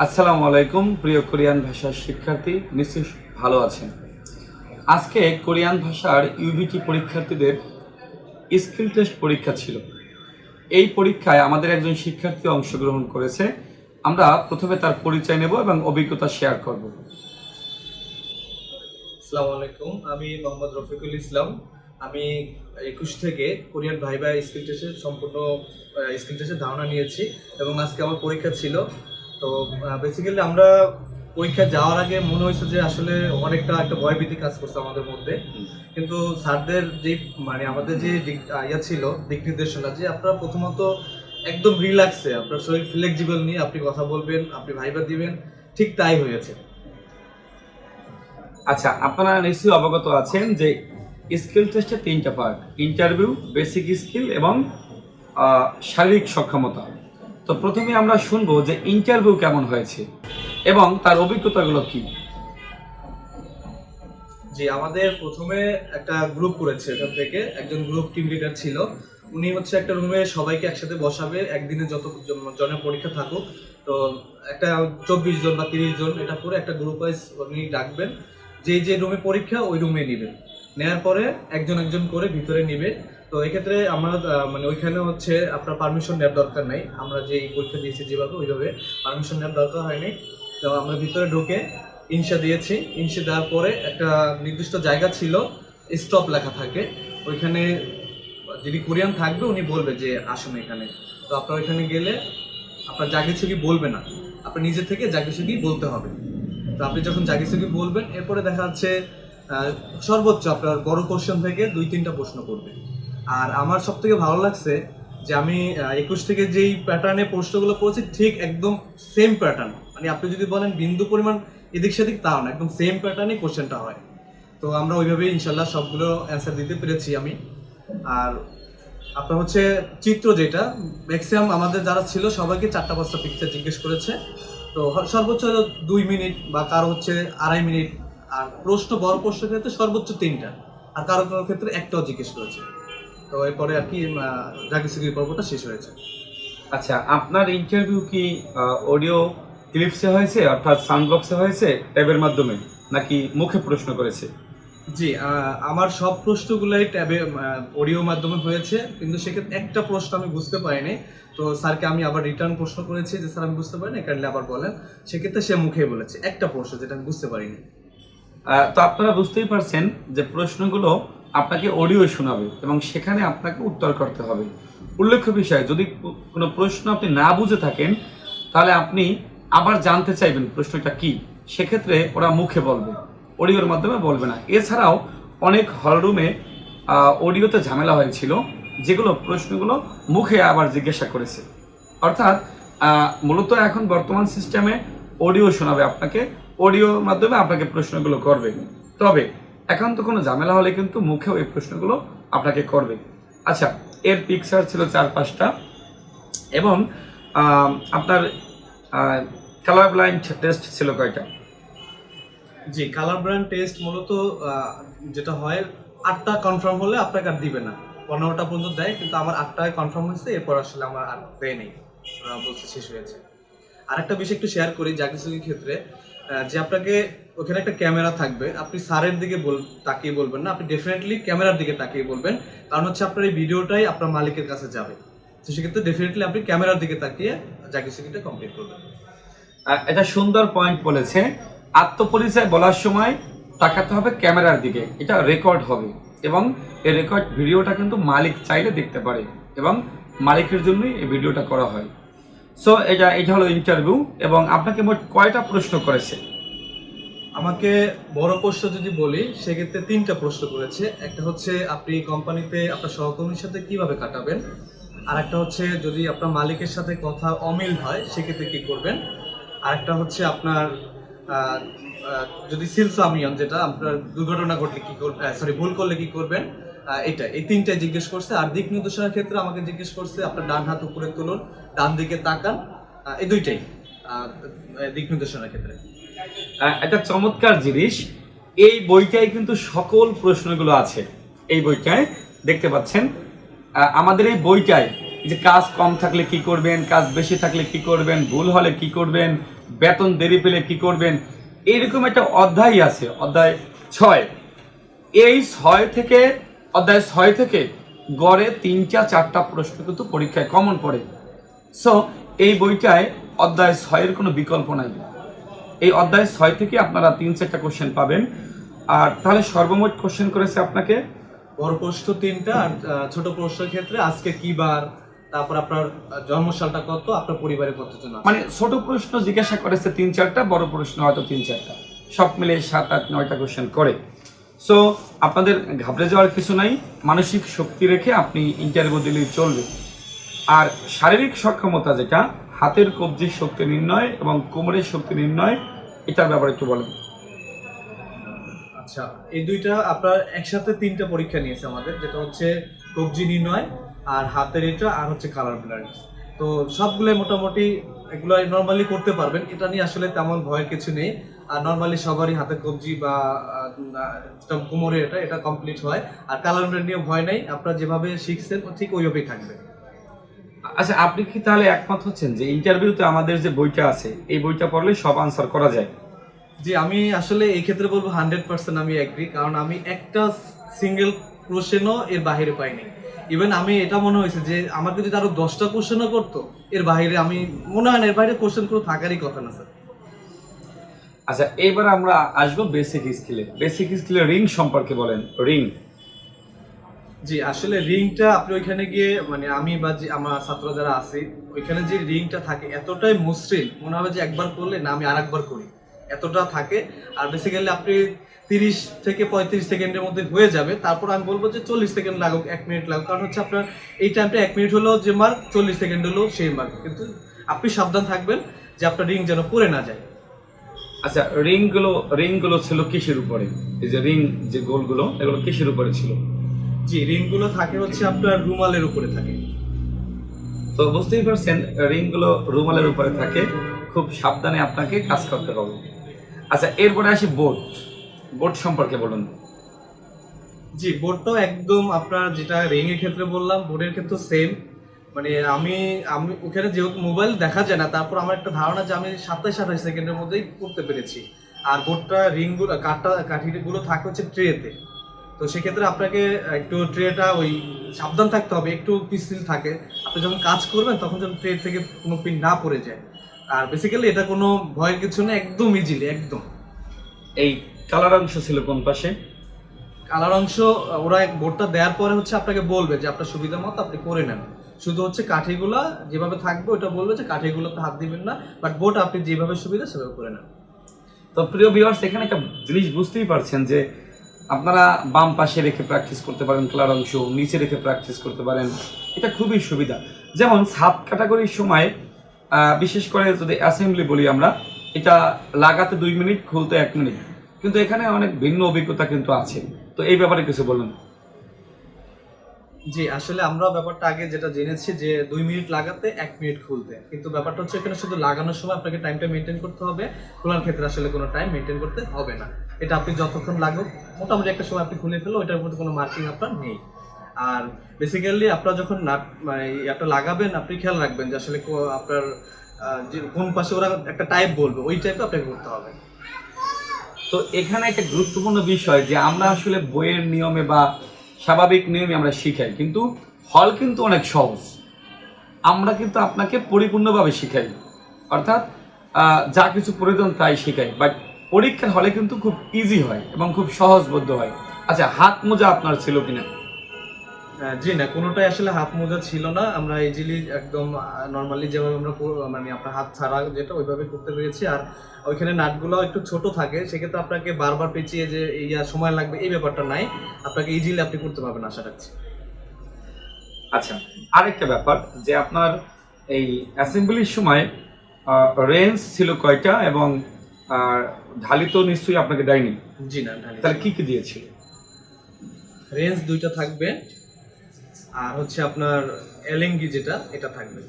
আসসালামু আলাইকুম, প্রিয় কোরিয়ান ভাষার শিক্ষার্থী, নিশ্চয়ই ভালো আছেন। আজকে কোরিয়ান ভাষার ইউবিটি পরীক্ষার্থীদের স্কিল টেস্ট পরীক্ষা ছিল। এই পরীক্ষায় আমাদের একজন শিক্ষার্থী অংশগ্রহণ করেছে। আমরা প্রথমে তার পরিচয় নেব এবং অভিজ্ঞতা শেয়ার করব। আসসালামু আলাইকুম, আমি মোহাম্মদ রফিকুল ইসলাম। আমি একুশ থেকে কোরিয়ান ভাইবা স্কিল টেস্টের সম্পূর্ণ স্কিল টেস্টের ধারণা নিয়েছি এবং আজকে আমার পরীক্ষা ছিল তো বেসিক্যালি আমরা পরীক্ষা যাওয়ার আগে মনে হয়েছে যে আসলে অনেকটা একটা ভয়ভীতি কাজ করছে আমাদের মধ্যে। কিন্তু স্যারদের যে মানে আমাদের যে ইয়া ছিল দিক নির্দেশনা যে আপনারা প্রথমত একদম রিল্যাক্সে আপনার শরীর ফ্লেক্সিবল নিয়ে আপনি কথা বলবেন আপনি ভাইবা দিবেন ঠিক তাই হয়েছে। আচ্ছা আপনারা নিশ্চয়ই অবগত আছেন যে স্কিল টেস্টের তিনটা পার্ট ইন্টারভিউ বেসিক স্কিল এবং শারীরিক সক্ষমতা। তো প্রথমে আমরা শুনব যে ইন্টারভিউ কেমন হয়েছে এবং তার অভিজ্ঞতাগুলো কি? জি, আমাদের প্রথমে একটা গ্রুপ করেছে এখান থেকে। একজন গ্রুপ টিম লিডার ছিল। উনি হচ্ছে একটা রুমে সবাইকে একসাথে বসাবে, একদিনে যত জনের পরীক্ষা থাকুক। তো একটা চব্বিশ জন বা তিরিশ জন, এটা করে একটা গ্রুপ ওয়াইজ উনি ডাকবেন। যে যে রুমে পরীক্ষা, ওই রুমে নেবেন নেওয়ার পরে একজন একজন করে ভিতরে নিবে। তো এক্ষেত্রে আমরা মানে ওইখানে হচ্ছে আপনার পারমিশন নেওয়ার দরকার নাই। আমরা যে পরীক্ষা দিয়েছি যেভাবে ওইভাবে পারমিশন নেওয়ার দরকার হয়নি। তো আমরা ভিতরে ঢুকে ইনশা দিয়েছি। ইনশা দেওয়ার পরে একটা নির্দিষ্ট জায়গা ছিল স্টপ লেখা থাকে। ওইখানে যিনি কোরিয়ান থাকবে উনি বলবে যে আসুন এখানে। তো আপনার ওইখানে গেলে আপনার যা কিছু কি বলবে না। আপনার নিজে থেকে যা কিছু বলতে হবে। তো আপনি যখন কিছু কি বলবেন, এরপরে দেখা যাচ্ছে সর্বোচ্চ আপনার বড় কোশ্চেন থেকে দুই তিনটা প্রশ্ন করবে। আর আমার সব থেকে ভালো লাগছে যে আমি একুশ থেকে যেই প্যাটার্নে প্রশ্নগুলো পড়েছি ঠিক একদম সেম প্যাটার্ন মানে আপনি যদি বলেন বিন্দু পরিমাণ এদিক সেদিক তাও না, একদম সেম প্যাটার্নে কোশ্চেনটা হয়। তো আমরা ওইভাবেই ইনশাল্লাহ সবগুলো অ্যান্সার দিতে পেরেছি আমি। আর আপনার হচ্ছে চিত্র যেটা ম্যাক্সিমাম আমাদের যারা ছিল সবাইকে চারটা পাঁচটা পিকচার জিজ্ঞেস করেছে। তো সর্বোচ্চ দুই মিনিট বা কারও হচ্ছে আড়াই মিনিট। আর প্রশ্ন, বড় প্রশ্নের ক্ষেত্রে সর্বোচ্চ তিনটা। আর কারও কারও ক্ষেত্রে একটাও জিজ্ঞেস করেছে। তো এরপরে আর কি জাগিসিগির পর্বটা শেষ হয়েছে। আচ্ছা আপনার ইন্টারভিউ কি অডিও ক্লিপসে হয়েছে অর্থাৎ সাউন্ড বক্সে হয়েছে ট্যাবের মাধ্যমে নাকি মুখে প্রশ্ন করেছে? জি আমার সব প্রশ্নগুলোই ট্যাবে অডিও মাধ্যমে হয়েছে কিন্তু সেক্ষেত্রে একটা প্রশ্ন আমি বুঝতে পারিনি। তো স্যারকে আমি আবার রিটার্ন প্রশ্ন করেছি যে স্যার আমি বুঝতে পারিনি কাইন্ডলি আবার বলেন। সেক্ষেত্রে সে মুখে বলেছে একটা প্রশ্ন যেটা আমি বুঝতে পারিনি। তো আপনারা বুঝতেই পারছেন যে প্রশ্নগুলো আপনাকে অডিও শোনাবে এবং সেখানে আপনাকে উত্তর করতে হবে। উল্লেখ্য বিষয়, যদি কোনো প্রশ্ন আপনি না বুঝে থাকেন, তাহলে আপনি আবার জানতে চাইবেন প্রশ্নটা কি। সেক্ষেত্রে ওরা মুখে বলবে অডিওর মাধ্যমে বলবে না। এছাড়াও অনেক হলরুমে অডিওতে ঝামেলা হয়েছিল, যেগুলো প্রশ্নগুলো মুখে আবার জিজ্ঞাসা করেছে। অর্থাৎ মূলত এখন বর্তমান সিস্টেমে অডিও শোনাবে আপনাকে অডিওর মাধ্যমে আপনাকে প্রশ্নগুলো করবে। তবে এখন তো কোনো ঝামেলা হলে কিন্তু মুখে ওই প্রশ্নগুলো আপনাকে করবে। আচ্ছা এর পিকচার ছিল চার পাঁচটা এবং আপনার কালার ব্লাইন্ড টেস্ট ছিল কয়টা? জি কালার ব্র্যান্ড টেস্ট মূলত যেটা হয়, আটটা কনফার্ম হলে আপনাকে আর দিবে না। পনেরোটা পর্যন্ত দেয়, কিন্তু আমার আটটায় কনফার্ম হয়েছে, এরপর আসলে আমার আর দেয় নেই। বলছে শেষ হয়েছে। আর একটা বিষয় একটু শেয়ার করি জাগিসুগির ক্ষেত্রে যে আপনাকে ওখানে একটা ক্যামেরা থাকবে। আপনি স্যারের দিকে বল, তাকিয়ে বলবেন না, আপনি ডেফিনেটলি ক্যামেরার দিকে তাকিয়ে বলবেন। কারণ হচ্ছে আপনার এই ভিডিওটাই আপনার মালিকের কাছে যাবে। তো সেক্ষেত্রে ডেফিনেটলি আপনি ক্যামেরার দিকে তাকিয়ে জাগিসুগিটা কমপ্লিট করবেন। এটা সুন্দর পয়েন্ট বলেছে। আত্মপরিচয় বলার সময় তাকাতে হবে ক্যামেরার দিকে। এটা রেকর্ড হবে। এবং এই রেকর্ড ভিডিওটা কিন্তু মালিক চাইলে দেখতে পারে। এবং মালিকের জন্যই এই ভিডিওটা করা হয়। সো এটা এটা হলো ইন্টারভিউ এবং আপনাকে মোট কয়টা প্রশ্ন করেছে? আমাকে বড় প্রশ্ন যদি বলি, সেক্ষেত্রে তিনটা প্রশ্ন করেছে। একটা হচ্ছে, আপনি কোম্পানিতে আপনার সহকর্মীর সাথে কীভাবে কাটাবেন? আর একটা হচ্ছে, যদি আপনার মালিকের সাথে কথা অমিল হয়, সেক্ষেত্রে কি করবেন? আর একটা হচ্ছে, আপনার যদি সিলসামিয়ন যেটা আপনার দুর্ঘটনা ঘটলে কি করবেন সরি ভুল করলে কি করবেন? এটা এই তিনটাই জিজ্ঞেস করছে। আর দিক নির্দেশনার ক্ষেত্রে আমাকে জিজ্ঞেস করছে, আপনার ডান হাত উপরে তুলুন, ডান দিকে তাকান। এই দুইটাই দিক নির্দেশনার ক্ষেত্রে। একটা চমৎকার জিনিস, এই বইটায় কিন্তু সকল প্রশ্নগুলো আছে। এই বইটায় দেখতে পাচ্ছেন আমাদের এই বইটায় যে কাজ কম থাকলে কি করবেন, কাজ বেশি থাকলে কি করবেন, ভুল হলে কি করবেন, বেতন দেরি পেলে কি করবেন এইরকম একটা অধ্যায় আছে, অধ্যায় ছয়। এই ছয় থেকে, অধ্যায় ছয় থেকে গড়ে তিনটা, চারটা প্রশ্ন কিন্তু পরীক্ষায় কমন পড়ে। সো এই বইটায় অধ্যায় ছয়ের কোনো বিকল্প নাই। এই অধ্যায় ছয় থেকে আপনারা তিন চারটা কোশ্চেন পাবেন। আর তাহলে সর্বমোট কোশ্চেন করেছে আপনাকে? বড় প্রশ্ন তিনটা আর ছোট প্রশ্নের ক্ষেত্রে আজকে কি বার তারপর আপনার আহ, জন্মসালটা কত আপনার পরিবারে কতজন মানে ছোট প্রশ্ন জিজ্ঞাসা করেছে তিন চারটা বড় প্রশ্ন হয়তো তিন চারটা। সব মিলে সাত আট নয়টা কোশ্চেন করে। সো আপনাদের ঘাবড়ে যাওয়ার কিছু নাই মানসিক শক্তি রেখে আপনি ইন্টারভিউ দিলেই চলবে। আর শারীরিক সক্ষমতা যেটা হাতের কবজির শক্তি নির্ণয় এবং কোমরের শক্তি নির্ণয়, এটার ব্যাপারে একটু বলেন। আচ্ছা এই দুইটা আপনার একসাথে তিনটা পরীক্ষা নিয়েছে আমাদের, যেটা হচ্ছে কবজি নির্ণয় আর হাতের এটা, আর হচ্ছে কালার ব্লাড তো সবগুলো মোটামুটি এগুলো নর্মালি করতে পারবেন, এটা নিয়ে আসলে তেমন ভয়ের কিছু নেই। আর নর্মালি সবারই হাতের কবজি বা কোমরে এটা এটা কমপ্লিট হয়। আর কালার নিয়ে ভয় নেই, আপনারা যেভাবে শিখছেন, ঠিক ওইভাবেই থাকবে। আচ্ছা আপনি কি তাহলে একমত হচ্ছেন যে ইন্টারভিউতে আমাদের যে বইটা আছে এই বইটা পড়লে সব আনসার করা যায়? জি আমি আসলে এই ক্ষেত্রে বলব হান্ড্রেড পার্সেন্ট আমি এগ্রি কারণ আমি একটা সিঙ্গেল কোশ্চেনও এর বাইরে পাইনি। ইভেন আমি এটা মনে হয়েছে যে আমাকে যদি আরও দশটা কোশ্চেনও করতো এর বাইরে আমি মনে হয় না এর বাইরে কোশ্চেন কোনো থাকারই কথা না স্যার। আচ্ছা এবার আমরা আসব বেসিক স্কিলে বেসিক স্কিলে রিং সম্পর্কে বলেন। রিং জি, আসলে রিংটা আপনি ওইখানে গিয়ে মানে আমি বা যে আমার ছাত্র যারা আছে, ওইখানে যে রিংটা থাকে, এতটাই মসৃণ, মনে হবে যে একবার করলে না, আমি আরেকবার করি। এতটা থাকে, আর বেসিক্যালি আপনি তিরিশ থেকে পঁয়ত্রিশ সেকেন্ডের মধ্যে হয়ে যাবে, তারপর আমি বলব যে চল্লিশ সেকেন্ড লাগুক, এক মিনিট লাগুক, কারণ হচ্ছে আপনার এই টাইমটা এক মিনিট হলেও যে মার্ক চল্লিশ সেকেন্ড হলেও সেই মার্ক কিন্তু আপনি সাবধান থাকবেন যে আপনার রিং যেন পড়ে না যায়। আচ্ছা রিংগুলো ছিল কিসের উপরে? এই যে রিং যে গোলগুলো, এগুলো কিসের উপরে ছিল? জি রিংগুলো থাকে হচ্ছে আপনার রুমালের উপরে থাকে। তো বুঝতেই পারছেন রিংগুলো রুমালের উপরে থাকে। খুব সাবধানে আপনাকে কাজ করতে হবে। আচ্ছা এরপরে আসি বোর্ড বোর্ড সম্পর্কে বলুন। জি বোর্ডটাও একদম আপনার যেটা রিং এর ক্ষেত্রে বললাম বোর্ডের ক্ষেত্রে সেম মানে আমি আমি ওখানে যেহেতু মোবাইল দেখা যায় না তারপর আমার একটা ধারণা যে আমি সাতাইশ আঠাশ সেকেন্ডের মধ্যেই করতে পেরেছি। আর বোর্ডটা রিংগুলো কাঠটা কাঠিগুলো থাকে হচ্ছে ট্রেতে তো সেক্ষেত্রে আপনাকে একটু ট্রেটা ওই সাবধান থাকতে হবে একটু পিছিল থাকে। আপনি যখন কাজ করবেন তখন যেন ট্রে থেকে কোনো পিন না পড়ে যায়। আর বেসিক্যালি এটা কোনো ভয়ের কিছু না একদম ইজিলি একদম। এই কালার অংশ ছিল কোন পাশে? কালার অংশ ওরা এক বোর্ডটা দেওয়ার পরে হচ্ছে আপনাকে বলবে যে আপনার সুবিধা মতো আপনি করে নেন। শুধু হচ্ছে কাঠিগুলা যেভাবে থাকবে ওটা বলবে যে কাঠিগুলোতে হাত দিবেন না বাট বোর্ড আপনি যেভাবে সুবিধা সেভাবে করে নেন। তো প্রিয় ভিউয়ার্স এখানে একটা জিনিস বুঝতেই পারছেন যে আপনারা বাম পাশে রেখে প্র্যাকটিস করতে পারেন কালার অংশ নিচে রেখে প্র্যাকটিস করতে পারেন। এটা খুবই সুবিধা। যেমন সাত ক্যাটাগরির সময় বিশেষ করে যদি অ্যাসেম্বলি বলি আমরা, এটা লাগাতে দুই মিনিট, খুলতে এক মিনিট। কিন্তু এখানে অনেক ভিন্ন অভিজ্ঞতা কিন্তু আছে। তো এই ব্যাপারে কিছু বলুন। জি, আসলে আমরা ব্যাপারটা আগে যেটা জেনেছি যে দুই মিনিট লাগাতে এক মিনিট খুলতে। কিন্তু ব্যাপারটা হচ্ছে এখানে শুধু লাগানোর সময় আপনাকে টাইমটা মেনটেন করতে হবে। খোলার ক্ষেত্রে আসলে কোনো টাইম মেনটেন করতে হবে না। এটা আপনি যতক্ষণ লাগুক, মোটামুটি একটা সময় আপনি খুলে ফেলো ওইটার মধ্যে কোনো মার্কিং আপনার নেই। আর বেসিক্যালি আপনার যখন মানে একটা লাগাবেন, আপনি খেয়াল রাখবেন যে আসলে আপনার যে কোন পাশে ওরা একটা টাইপ বলবে, ওই টাইপে আপনাকে করতে হবে। তো এখানে একটা গুরুত্বপূর্ণ বিষয় যে আমরা আসলে বইয়ের নিয়মে বা স্বাভাবিক নিয়মে আমরা শিখাই, কিন্তু হল কিন্তু অনেক সহজ। আমরা কিন্তু আপনাকে পরিপূর্ণভাবে শিখাই। অর্থাৎ যা কিছু প্রয়োজন তাই শিখাই বাট পরীক্ষার হলে কিন্তু খুব ইজি হয় এবং খুব সহজবোধ্য হয়। আচ্ছা হাত মোজা আপনার ছিল কিনা? আহ, জি না কোনোটাই আসলে হাত মোজা ছিল না। আমরা ইজিলি একদম নর্মালি যেভাবে আমরা মানে আপনার হাত ছাড়া যেটা ওইভাবে করতে পেরেছি। আর ওইখানে নাটগুলো একটু ছোট থাকে সেক্ষেত্রে আপনাকে বারবার পেঁচিয়ে যে ইয়া সময় লাগবে এই ব্যাপারটা নাই। আপনাকে ইজিলি আপনি করতে পারবেন আশা রাখছি। আচ্ছা আরেকটা ব্যাপার যে আপনার এই অ্যাসেম্বলির সময় রেঞ্জ ছিল কয়টা এবং আহ, ঢালি তো নিশ্চয়ই আপনাকে দেয়নি। জি না তাহলে কি কি দিয়েছিল রেঞ্জ দুইটা থাকবে আর হচ্ছে আপনার এলেঙ্গি যেটা এটা থাকবে।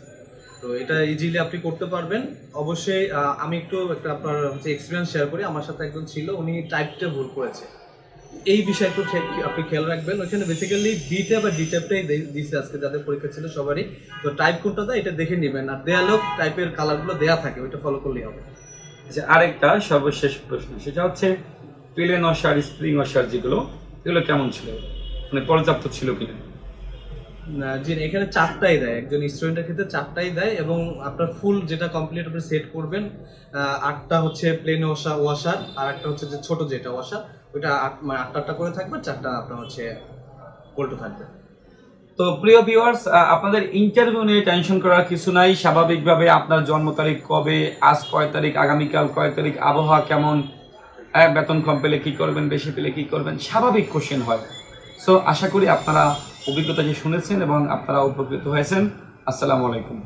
তো এটা ইজিলি আপনি করতে পারবেন। অবশ্যই আমি একটু একটা আপনার হচ্ছে এক্সপিরিয়েন্স শেয়ার করি। আমার সাথে একজন ছিল উনি টাইপটা ভুল করেছে। এই বিষয়টা ঠিক আপনি খেয়াল রাখবেন। ওইখানে বেসিক্যালি বি ট্যাপ আর ডি ট্যাপটাই দিছে আজকে যাদের পরীক্ষা ছিল সবারই। তো টাইপ কোনটা দেয় এটা দেখে নেবেন। আর দেয়ালেও টাইপের কালারগুলো দেয়া থাকে ওইটা ফলো করলেই হবে। আচ্ছা আরেকটা সর্বশেষ প্রশ্ন, সেটা হচ্ছে প্লেন অসার স্প্রিং অসার যেগুলো, এগুলো কেমন ছিল? মানে পর্যাপ্ত ছিল কিনা? জি এখানে চারটাই দেয়। একজন স্টুডেন্টের ক্ষেত্রে চারটাই দেয় এবং আপনার ফুল যেটা কমপ্লিট আপনি সেট করবেন আটটা হচ্ছে প্লেন ওয়াশা ওয়াশার আর একটা হচ্ছে যে ছোট যেটা ওয়াশার ওইটা আট মানে আটটা আটটা করে থাকবে, চারটা আপনার হচ্ছে পোল্টো থাকবে। তো প্রিয় ভিউয়ার্স আপনাদের ইন্টারভিউ নিয়ে টেনশন করার কিছু নাই। স্বাভাবিকভাবে আপনার জন্ম তারিখ কবে, আজ কয় তারিখ, আগামীকাল কয় তারিখ, আবহাওয়া কেমন বেতন কম পেলে কি করবেন, বেশি পেলে কি করবেন, স্বাভাবিক কোশ্চেন হয়। সো আশা করি আপনারা অভিজ্ঞতা যে শুনেছেন এবং আপনারা উপকৃত হয়েছেন। আসসালামু আলাইকুম।